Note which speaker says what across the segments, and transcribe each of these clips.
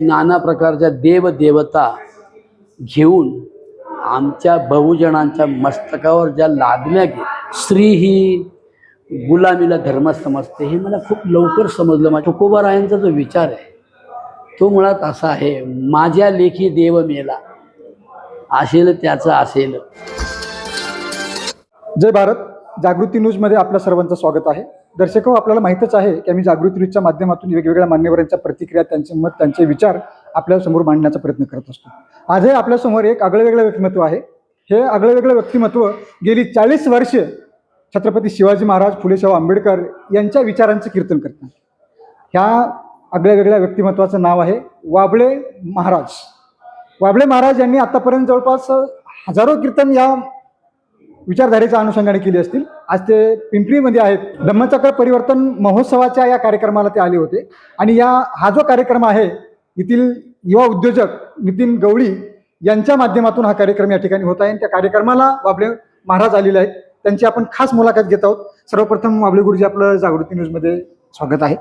Speaker 1: नाना प्रकारच्या देवदेवता घेऊन आमच्या बहुजनांच्या मस्तकावर ज्या लादल्या गे स्त्री ही गुलामीला धर्म समजते हे मला खूप लवकर समजलं. माझ्या तुकोबारायांचा जो विचार आहे तो मुळात असा आहे माझ्या लेखी देव मेला असेल त्याचं असेल.
Speaker 2: जय भारत. जागृती न्यूजमध्ये आपल्या सर्वांचं स्वागत आहे. दर्शक आपल्याला माहीतच आहे की आम्ही जागृती न्यूजच्या माध्यमातून वेगवेगळ्या मान्यवरांच्या प्रतिक्रिया त्यांचे मत त्यांचे विचार आपल्यासमोर मांडण्याचा प्रयत्न करत असतो. आजही आपल्यासमोर एक आगळंवेगळं व्यक्तिमत्व आहे. हे आगळंवेगळं व्यक्तिमत्व गेली चाळीस वर्ष छत्रपती शिवाजी महाराज फुलेशाह आंबेडकर यांच्या विचारांचं कीर्तन करतात. ह्या आगळ्या वेगळ्या व्यक्तिमत्वाचं नाव आहे वाबळे महाराज. वाबळे महाराज यांनी आतापर्यंत जवळपास हजारो कीर्तन या विचारधारेच्या अनुषंगाने केली असतील. आज ते पिंपरीमध्ये आहेत. धम्मचक्र परिवर्तन महोत्सवाच्या या कार्यक्रमाला ते आले होते. आणि या हा जो कार्यक्रम आहे येथील युवा उद्योजक नितीन गवळी यांच्या माध्यमातून हा कार्यक्रम या ठिकाणी होत आहे. आणि त्या कार्यक्रमाला वाबळे महाराज आलेले आहेत. त्यांची आपण खास मुलाखत घेत आहोत. सर्वप्रथम वाबळे गुरुजी आपलं जागृती न्यूजमध्ये स्वागत आहे.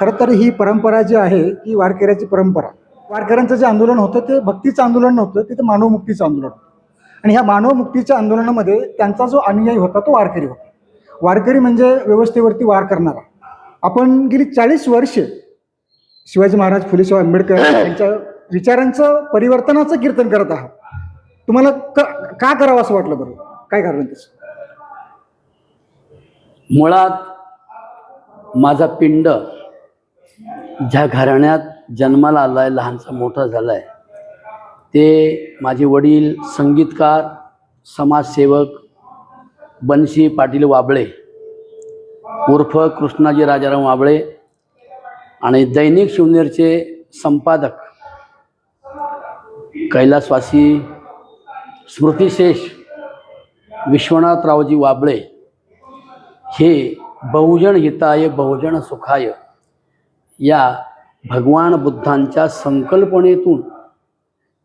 Speaker 2: खरं तर ही परंपरा जी आहे ती वारकऱ्याची परंपरा. वारकऱ्यांचं जे आंदोलन होतं ते भक्तीचं आंदोलन नव्हतं ते मानवमुक्तीचं आंदोलन होतं. आणि ह्या मानवमुक्तीच्या आंदोलनामध्ये त्यांचा जो अनुयायी होता तो वारकरी होता. वारकरी म्हणजे व्यवस्थेवरती वार करणारा. आपण गेली चाळीस वर्ष शिवाजी महाराज फुलेशाह आंबेडकर यांच्या विचारांचं परिवर्तनाचं कीर्तन करत आहात. तुम्हाला क का करावं असं वाटलं बरं? काय कारण त्याचं?
Speaker 1: मुळात माझा पिंड ज्या घराण्यात जन्माला आला आहे लहानसा मोठा झाला आहे ते माझे वडील संगीतकार समाजसेवक बनशी पाटील वाबळे उर्फ कृष्णाजी राजाराम वाबळे आणि दैनिक शिवनेरचे संपादक कैलासवासी स्मृतिशेष विश्वनाथरावजी वाबळे हे बहुजन हिताय बहुजन सुखाय या भगवान बुद्धांच्या संकल्पनेतून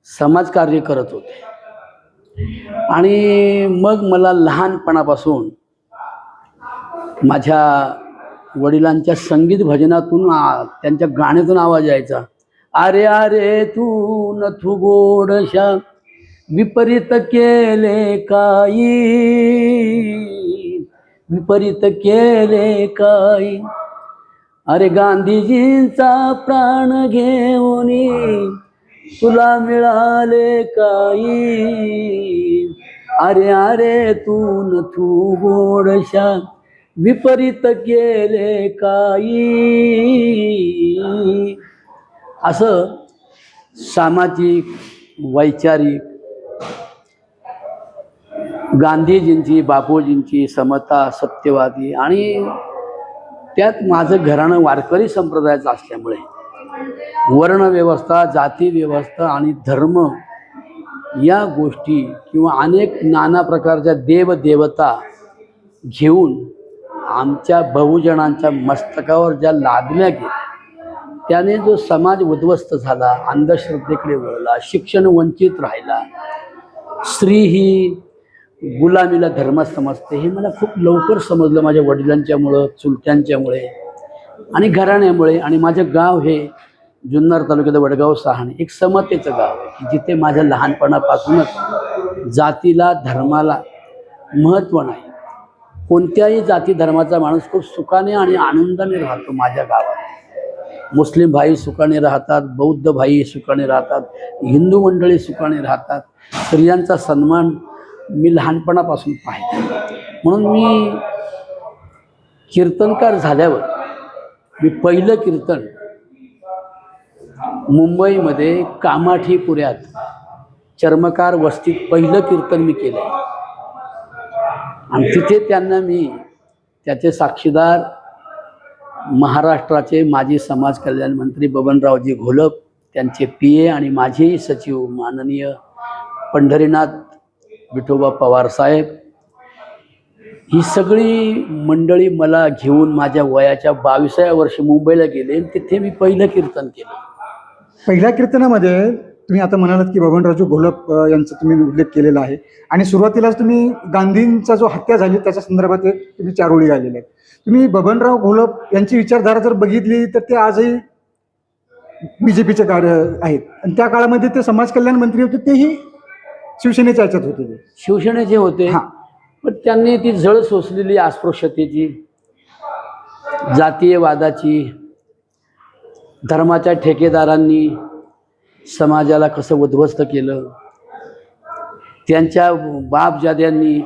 Speaker 1: समाजकार्य करत होते. आणि मग मला लहानपणापासून माझ्या वडिलांच्या संगीत भजनातून त्यांच्या गाण्यातून आवाज यायचा. अरे अरे तू नथू गोडशा विपरीत केले काही. विपरीत केले काही. अरे गांधीजींचा प्राण घेऊन तुला मिळाले काही? अरे अरे तू नथू गोडशा विपरीत केले काही? असं सामाजिक वैचारिक गांधीजींची बापूजींची समता सत्यवादी आणि त्यात माझं घराणं वारकरी संप्रदायाचं असल्यामुळे वर्णव्यवस्था जातीव्यवस्था आणि धर्म या गोष्टी किंवा अनेक नाना प्रकारच्या देवदेवता घेऊन आमच्या बहुजनांच्या मस्तकावर ज्या लादल्या गेल्या त्याने जो समाज उद्ध्वस्त झाला अंधश्रद्धेकडे वळला शिक्षण वंचित राहिला स्त्री ही गुलामीला धर्म समजते हे मला खूप लवकर समजलं माझ्या वडिलांच्यामुळं चुलत्यांच्यामुळे. आणि घराण्यामुळे आणि माझं गाव हे जुन्नर तालुक्यात वडगाव सहाणे एक समतेचं गाव आहे की जिथे माझ्या लहानपणापासूनच जातीला धर्माला महत्त्व नाही. कोणत्याही जाती धर्माचा माणूस खूप सुखाने आणि आनंदाने राहतो माझ्या गावात. मुस्लिम भाई सुखाने राहतात बौद्ध भाई सुखाने राहतात हिंदू मंडळी सुखाने राहतात. स्त्रियांचा सन्मान मी लहानपणापासून पाहिजे म्हणून मी कीर्तनकार झाल्यावर मी पहिलं कीर्तन मुंबईमध्ये कामाठीपुऱ्यात चर्मकार वस्तीत पहिलं कीर्तन मी केलं आणि तिथे त्यांना मी त्याचे साक्षीदार महाराष्ट्राचे माजी समाज कल्याण मंत्री बबनरावजी घोलप त्यांचे पी ए आणि माझेही सचिव माननीय पंढरीनाथ विठोबा पवार साहेब ही सगळी मंडळी मला घेऊन माझ्या वयाच्या बावीसाव्या वर्षी मुंबईला गेले आणि तिथे मी पहिलं कीर्तन केलं.
Speaker 2: पहिल्या कीर्तनामध्ये तुम्ही आता म्हणालात की बबनराजू घोलप यांचा तुम्ही उल्लेख केलेला आहे. आणि सुरुवातीलाच तुम्ही गांधींचा जो हत्या झाली त्याच्या संदर्भात एक तुम्ही चार ओळी गायलेल्या आहेत. तुम्ही बबनराव घोलप यांची विचारधारा जर बघितली तर ते आजही बी जे पीचे कार्य आहेत. आणि त्या काळामध्ये ते समाज कल्याण मंत्री होते तेही शिवसेनेच्या याच्यात होते.
Speaker 1: शिवसेनेचे होते.
Speaker 2: हां.
Speaker 1: पण त्यांनी ती झळ सोसलेली अस्पृश्यतेची जातीयवादाची धर्माच्या ठेकेदारांनी समाजाला कसं उद्ध्वस्त केलं त्यांच्या बापजाद्यांनी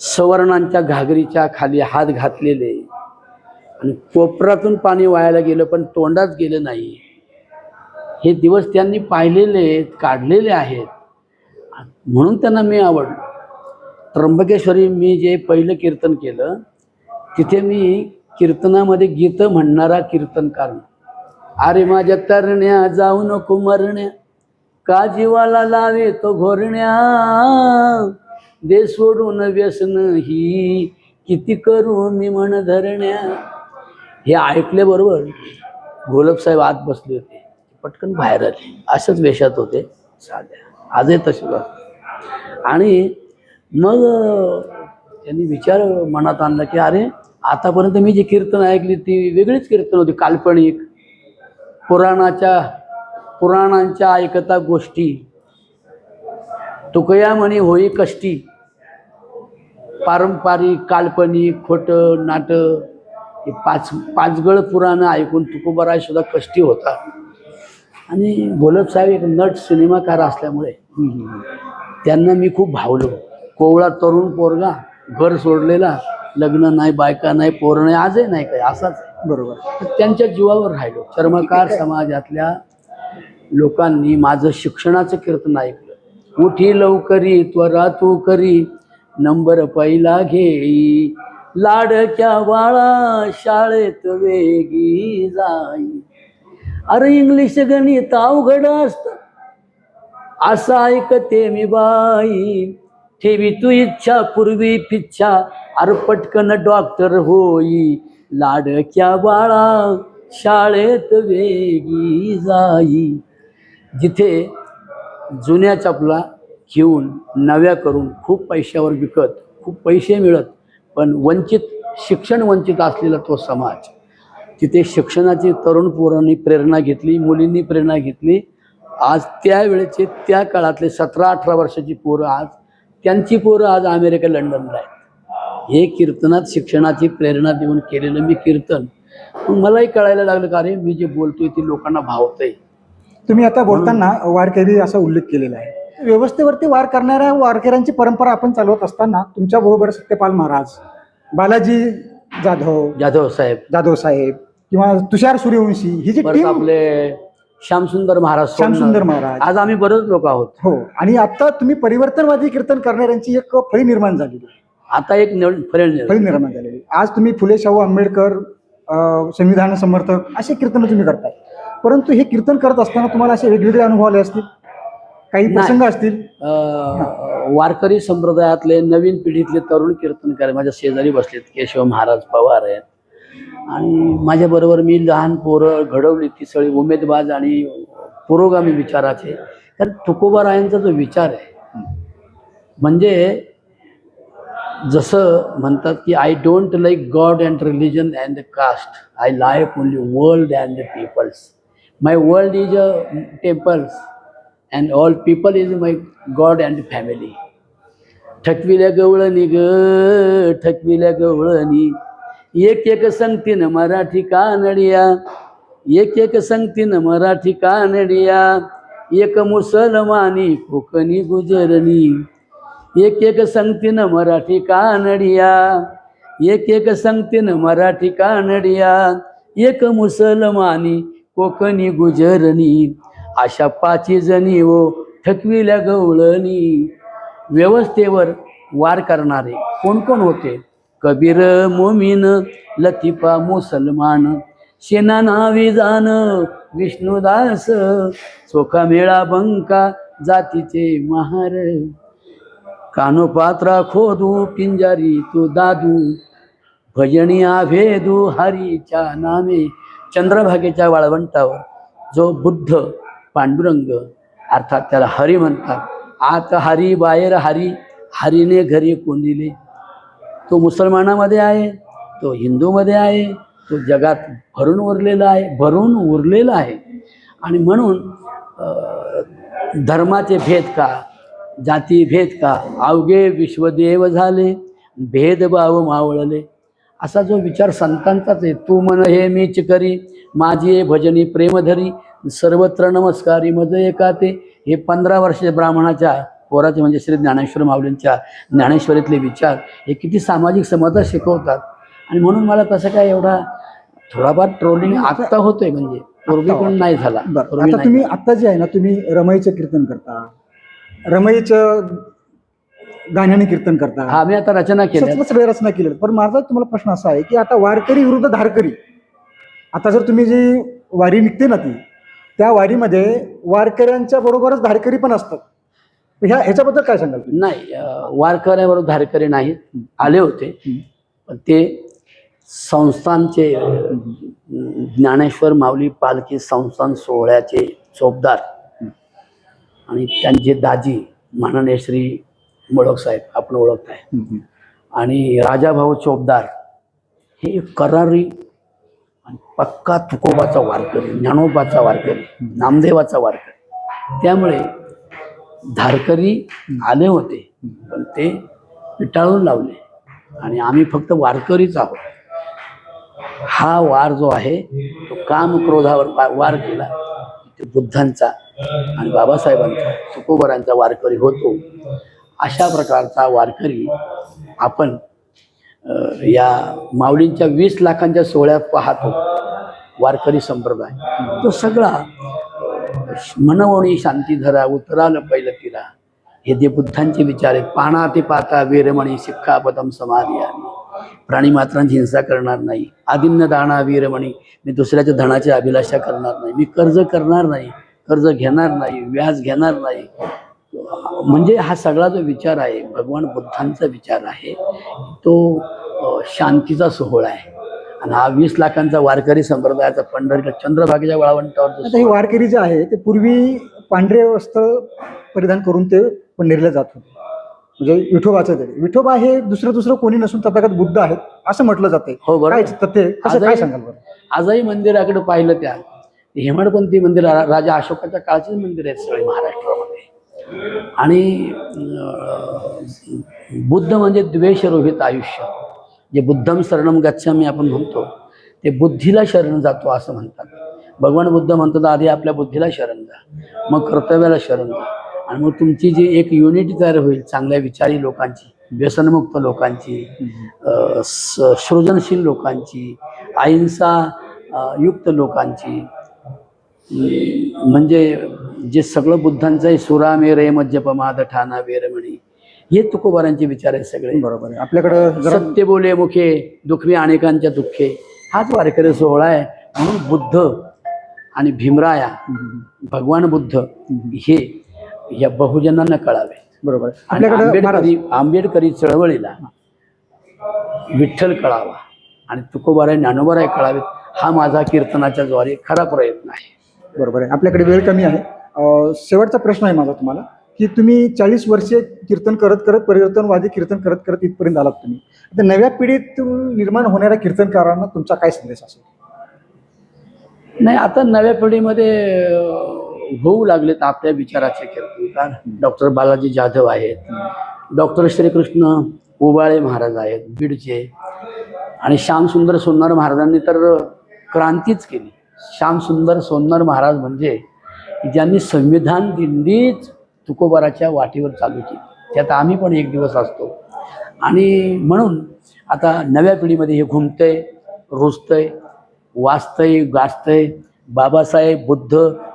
Speaker 1: सवर्णांच्या घागरीच्या खाली हात घातलेले आणि कोपरातून पाणी वायाला गेलं पण तोंडात गेलं नाही. हे दिवस त्यांनी पाहिलेले आहेत काढलेले आहेत. म्हणून त्यांना मी आवडलो. त्र्यंबकेश्वरी मी जे पहिलं कीर्तन केलं तिथे मी कीर्तनामध्ये गीतं म्हणणारा कीर्तनकार अरे माझ्या तरण्या जाऊ नको मरण्या. का जीवाला लावे तो घोरण्या. दे सोडून व्यसन ही किती करू मी म्हण धरण्या. हे ऐकल्याबरोबर गोलपसाहेब आत बसले होते. पटकन बाहेर आले. अशाच वेशात होते. साध्या. आजही तसे आणि मग त्यांनी विचार मनात आणला की अरे आतापर्यंत मी जी कीर्तन ऐकली ती वेगळीच कीर्तन होती काल्पनिक. पुराणाच्या पुराणांच्या ऐकता गोष्टी. तुकया म्हणे होई कष्टी. पारंपरिक काल्पनिक खोटं नाटक हे पाच पाचगळ पुराणं ऐकून तुकोबाराय सुद्धा कष्टी होता. आणि गोलप साहेब एक नट सिनेमाकार असल्यामुळे त्यांना मी खूप भावलो. कोवळा तरुण पोरगा घर सोडलेला लग्न नाही बायका नाही पोरं नाही आजही नाही काय असाच.
Speaker 2: बरोबर.
Speaker 1: तर त्यांच्या जीवावर राहिलो. चर्मकार समाजातल्या लोकांनी माझं शिक्षणाचं कीर्तन ऐकलं. उठी लवकरी त्वरा तू करी नंबर पहिला घेई. लाडक्या बाळा शाळेत वेगी जाई. अरे इंग्लिश गणित अवघड असतं. असं ऐकते मी बाई. ठेवी तू इच्छा पूर्वी पिच्छा. अरे पटकन डॉक्टर होई. लाडक्या बाळा शाळेत वेगी जाई. जिथे जुन्या चपला घेऊन नव्या करून खूप पैशावर विकत खूप पैसे मिळत पण वंचित शिक्षण वंचित असलेला तो समाज. तिथे शिक्षणाची तरुण पोरांनी प्रेरणा घेतली मुलींनी प्रेरणा घेतली. आज त्यावेळेचे त्या काळातले सतरा अठरा वर्षाची पोरं आज त्यांची पोरं आज अमेरिका लंडनला आहेत. हे कीर्तनात शिक्षणाची प्रेरणा देऊन केलेलं मी कीर्तन. मलाही कळायला लागलं का अरे मी जे बोलतोय ते लोकांना भावतंय.
Speaker 2: तुम्ही आता बोलताना वारकरी असा उल्लेख केलेला आहे. व्यवस्थेवरती वार करणाऱ्या वारकऱ्यांची परंपरा आपण चालवत असताना तुमच्या बरोबर सत्यपाल महाराज बालाजी जाधव
Speaker 1: जाधव साहेब.
Speaker 2: जाधव साहेब किंवा तुषार सूर्यवंशी ही जी
Speaker 1: आपले श्यामसुंदर महाराज.
Speaker 2: श्यामसुंदर महाराज.
Speaker 1: आज आम्ही बरेच लोक आहोत
Speaker 2: हो आणि आता तुम्ही परिवर्तनवादी कीर्तन करणाऱ्यांची एक फळी निर्माण झालेली आहे.
Speaker 1: आता एक नवीन
Speaker 2: फळी निर्माण झालेली आहे. आज तुम्ही फुले शाहू आंबेडकर अं, संविधान समर्थक असे कीर्तन तुम्ही करताय परंतु हे कीर्तन करत असताना तुम्हाला असे वेगवेगळे अनुभव आले असतील काही
Speaker 1: नाही.
Speaker 2: प्रसंग असतील
Speaker 1: अं, वारकरी संप्रदायातले नवीन पिढीतले तरुण कीर्तनकार माझ्या शेजारी बसलेत केशव महाराज पवार आहेत आणि माझ्याबरोबर मी लहान पोरं घडवली ती सगळी उमेदबाज आणि पुरोगामी विचाराचे. कारण तुकोबारायांचा जो विचार आहे म्हणजे जसं म्हणतात की I don't like God and religion and the caste I like only world and the peoples my world is a temples and all people is my God and family ठकविल्या गवळणी ग ठकविल्या गवळणी. एक एक संगतीन मराठी कानडिया. एक एक संगतीन मराठी कानडिया. एक मुसलमानी कोकणी गुजरणी. एक एक संगतीन मराठी कानडिया. एक एक संगतीन मराठी कानडिया. एक मुसलमानी कोकणी गुजरणी. अशा पाची जणी व ठकविल्या गवळणी. व्यवस्थेवर वार करणारे कोण कोण होते? कबीर मोमीन लतिफा मुसलमान. शेना नावी जान विष्णुदास चोखा मेळा बंका जातीचे महार. कानोपात्रा खोदू पिंजारी तू दादू. भजनी आभेदू हरीच्या नामे. चंद्रभागेच्या वाळवंटावर जो बुद्ध पांडुरंग अर्थात त्याला हरी म्हणतात. आत हरी बाहेर हरी हरीने घरी कोंडिले. तो मुसलमानामध्ये आहे तो हिंदूमध्ये आहे तो जगात भरून उरलेला आहे भरून उरलेला आहे. आणि म्हणून धर्माचे भेद का जाती भेद का अवघे विश्वदेव झाले भेदभाव मावळले. असा जो विचार संतांचाच आहे तू मन हे मी करी माझी हे भजनी प्रेमधरी सर्वत्र नमस्कारी मज एका ते हे पंधरा वर्षे ब्राह्मणाच्या पोराचे म्हणजे श्री ज्ञानेश्वर माऊलींच्या ज्ञानेश्वरीतले विचार हे किती सामाजिक समता शिकवतात. आणि म्हणून मला तसं काय एवढा थोडाफार ट्रोलिंग आत्ता होतोय म्हणजे. पूर्वी पण नाही झाला.
Speaker 2: आता. तुम्ही आता जे आहे ना तुम्ही रमईचं कीर्तन करता. रमईचं गाण्याने कीर्तन करता.
Speaker 1: हा मी आता रचना केल्या.
Speaker 2: सचमच सगळे रचना केली पण माझा तुम्हाला प्रश्न असा आहे की आता वारकरी विरुद्ध धारकरी. आता जर तुम्ही जी वारी निघते ना ती त्या वारीमध्ये वारकऱ्यांच्या बरोबरच धारकरी पण असतात. ह्या ह्याच्याबद्दल काय सांगाल
Speaker 1: नाही वारकऱ्याबरोबर धारकरी नाहीत आले होते. पण ते संस्थांचे अं, ज्ञानेश्वर माऊली पालखी संस्थान सोहळ्याचे चोपदार आणि त्यांचे दाजी माननीय श्री मोडक साहेब आपण ओळखताय. आणि राजाभाऊ चोपदार हे करारी आणि पक्का तुकोबाचा वारकरी ज्ञानोबाचा वारकरी नामदेवाचा वारकरी. त्यामुळे धारकरी आले होते पण ते पिटाळून लावले. आणि आम्ही फक्त वारकरीच आहोत. हा वार जो आहे तो काम क्रोधावर वार केला. ते बुद्धांचा आणि बाबासाहेबांचा तुकोबरांचा वारकरी होतो. अशा प्रकारचा वारकरी आपण या माऊलींच्या वीस लाखांच्या सोहळ्यात पाहतो. वारकरी संप्रदाय. तो सगळा मनवणी शांती धरा उतराल पहिलं तिला हे जे बुद्धांचे विचार आहेत. पाना ते पाता वीरमणी शिक्खापदम समाधी आणि प्राणी मात्रांची हिंसा करणार नाही. आदिन्य दाणा वीरमणी. मी दुसऱ्याच्या धनाची अभिलाषा करणार नाही. मी कर्ज करणार नाही. कर्ज घेणार नाही. व्याज घेणार नाही. म्हणजे हा सगळा जो विचार आहे भगवान बुद्धांचा विचार आहे तो शांतीचा सोहळा आहे. आणि हा वीस लाखांचा वारकरी संप्रदायाचा पंढरीला चंद्रभागेच्या वळावंटावर
Speaker 2: आता हे वारकरी जे आहे ते पूर्वी पांढरे वस्त्र परिधान करून ते पंढरीला जात होते. म्हणजे विठोबाचं ते. विठोबा हे दुसरं दुसरं कोणी नसून तथागत बुद्ध आहेत असं म्हटलं जाते
Speaker 1: हो.
Speaker 2: काय तथ्य कसं काय
Speaker 1: सांगाल
Speaker 2: बरं?
Speaker 1: आजही मंदिराकडे पाहिलं त्या हेमडपंथी मंदिर राजा अशोकाच्या काळचीच मंदिर आहेत सगळे महाराष्ट्रामध्ये. आणि बुद्ध म्हणजे द्वेषरहित आयुष्य. जे बुद्धम शरणम गच्छामी आपण म्हणतो ते बुद्धीला शरण जातो असं म्हणतात. भगवान बुद्ध म्हणतात आधी आपल्या बुद्धीला शरण जा मग कर्तव्याला शरण जा. आणि मग तुमची जी एक युनिटी तयार होईल चांगल्या विचारी लोकांची व्यसनमुक्त लोकांची स- सृजनशील लोकांची अहिंसा युक्त लोकांची म्हणजे जे सगळं बुद्धांचं आहे सुरामे रे मज्जपमाद ठाणा वेरमणी हे तुकोबारांचे विचार आहेत सगळे.
Speaker 2: बरोबर आहे. आपल्याकडं जरा
Speaker 1: सत्य बोले मुखे दुखवी अनेकांच्या दुःखे. हाच वारकरी सोहळा आहे. म्हणून बुद्ध आणि भीमराया भगवान बुद्ध हे या बहुजनांना कळावे.
Speaker 2: बरोबर
Speaker 1: आणि
Speaker 2: आपल्याकडं
Speaker 1: आंबेडकरी आंबेडकरी चळवळीला विठ्ठल कळावा आणि तुकोबाराय ज्ञानोबाराय कळावेत हा माझा कीर्तनाच्या द्वारे खरा प्रयत्न आहे.
Speaker 2: बरोबर आहे. आपल्याकडे वेळ कमी आहे. अं, शेवटचा प्रश्न आहे माझा तुम्हाला. की तुम्ही चाळीस वर्षे कीर्तन करत करत परिवर्तनवादी कीर्तन करत करत इथपर्यंत आलात तुम्ही. आता नव्या पिढीतून निर्माण होणाऱ्या कीर्तनकारांना तुमचा काय संदेश असेल?
Speaker 1: नाही आता नव्या पिढीमध्ये होऊ लागलेत आपल्या विचाराचे कीर्तनकार डॉक्टर बालाजी जाधव आहेत डॉक्टर श्रीकृष्ण उबाळे महाराज आहेत बीडचे. आणि श्यामसुंदर सोनर महाराजांनी तर क्रांतीच केली. श्यामसुंदर सोनार महाराज म्हणजे ज्यांनी संविधान दिंडीच तुकोबाराच्या वाटेवर चालू केली त्यात आम्ही पण एक दिवस असतो. आणि म्हणून आता नव्या पिढीमध्ये हे घुमतंय रुजतंय वाचतंय गाजतंय. बाबासाहेब बुद्ध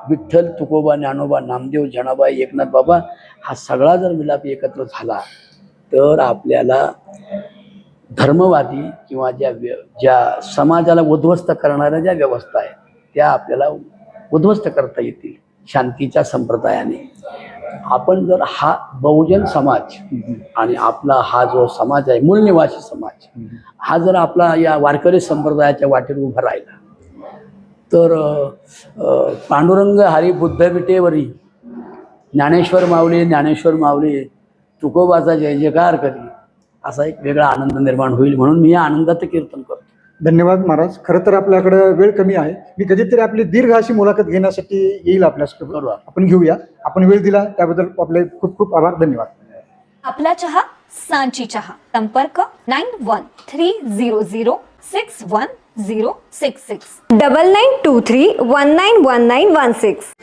Speaker 1: विठ्ठल तुकोबा ज्ञानोबा नामदेव जनाबाई एकनाथ बाबा हा सगळा जर मिलाप एकत्र झाला तर आपल्याला धर्मवादी किंवा ज्या व्य ज्या समाजाला उद्ध्वस्त करणाऱ्या ज्या व्यवस्था आहेत त्या आपल्याला उद्ध्वस्त करता येतील शांतीच्या संप्रदायाने. आपण जर हा बहुजन समाज आणि आपला हा जो समाज आहे मूलनिवासी समाज हा जर आपला या वारकरी संप्रदायाच्या वाटेवर उभा राहिला तर पांडुरंग हरी बुद्ध विटेवरी ज्ञानेश्वर माऊली ज्ञानेश्वर माऊली तुकोबाचा जय जयकार करी असा एक वेगळा आनंद निर्माण होईल म्हणून मी या आनंदाचं कीर्तन करतो.
Speaker 2: धन्यवाद महाराज. खरं तर आपल्याकडे वेळ कमी आहे. मी कधीतरी आपली दीर्घ अशी मुलाखत घेण्यासाठी येईल
Speaker 1: आपण.
Speaker 2: आपण घेऊया. आपण वेळ दिला त्याबद्दल आपले खूप खूप आभार. धन्यवाद.
Speaker 3: आपला चहा सांची चहा. संपर्क nine one three zero zero six one zero six six.
Speaker 4: Double nine two three one nine one nine one six.